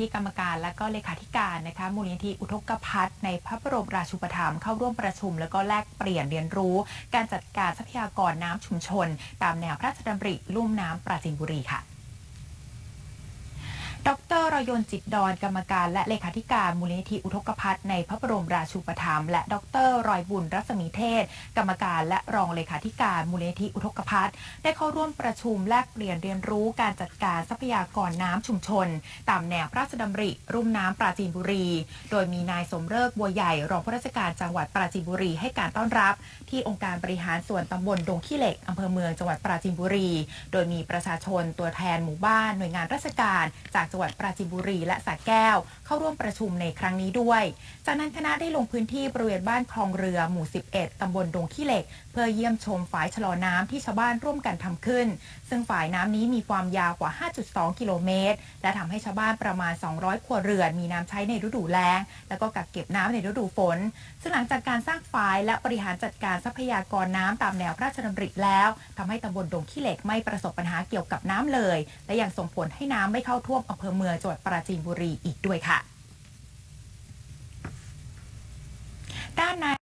ที่กรรมการและก็เลขาธิการนะคะมูลนิธิอุทกภัทในพระบรมราชูปถัมภ์เข้าร่วมประชุม แล้วก็แลกเปลี่ยนเรียนรู้ การจัดการทรัพยากรน้ำชุมชน ตามแนวพระราชดำริลุ่มน้ำปราจีนบุรีค่ะ รยนจิตดอนกรรมการและเลขาธิการมูลนิธิอุทกภัทในพระบรมราชูปถัมภ์และดรรอยบุญรัศมีเทศ กรรมการและรองเลขาธิการมูลนิธิอุทกภัทได้เข้าร่วมประชุมแลกเปลี่ยนเรียนรู้การจัดการทรัพยากรน้ำชุมชน ตามแนวพระราชดำริ รุ่มน้ำปราจีนบุรี โดยมีนายสมเริกบัวใหญ่รองผู้ราชการจังหวัดปราจีนบุรีให้การต้อนรับ ที่องค์การบริหารส่วนตำบลดงขี้เหล็กอำเภอเมืองจังหวัดปราจีนบุรี โดยมีประชาชนตัวแทนหมู่บ้านหน่วยงานราชการจากจังหวัดปราจีนบุรีและสระแก้ว เข้าร่วมประชุมในครั้งนี้ด้วย จากนั้นคณะได้ลงพื้นที่บริเวณบ้านคลองเรือหมู่ 11 ตำบลดงขี้เหล็ก เพื่อเยี่ยมชมฝายชะลอน้ำที่ชาวบ้านร่วมกันทำขึ้น ซึ่งฝายน้ำนี้มีความยาวกว่า 5.2 กิโลเมตร และทำให้ชาวบ้านประมาณ 200 ครัวเรือน มีน้ำใช้ในฤดูแล้ง แล้วก็กักเก็บน้ำในฤดูฝน ซึ่งหลังจากการสร้างฝายและบริหารจัดการทรัพยากรน้ำตามแนวพระราชดำริแล้วทำให้ตำบลดงขี้เหล็กไม่ประสบปัญหาเกี่ยวกับน้ำเลย และยังส่งผลให้น้ำไม่เข้าท่วมอำเภอเมืองจังหวัดปราจีนบุรีอีกด้วยค่ะ ด้านใน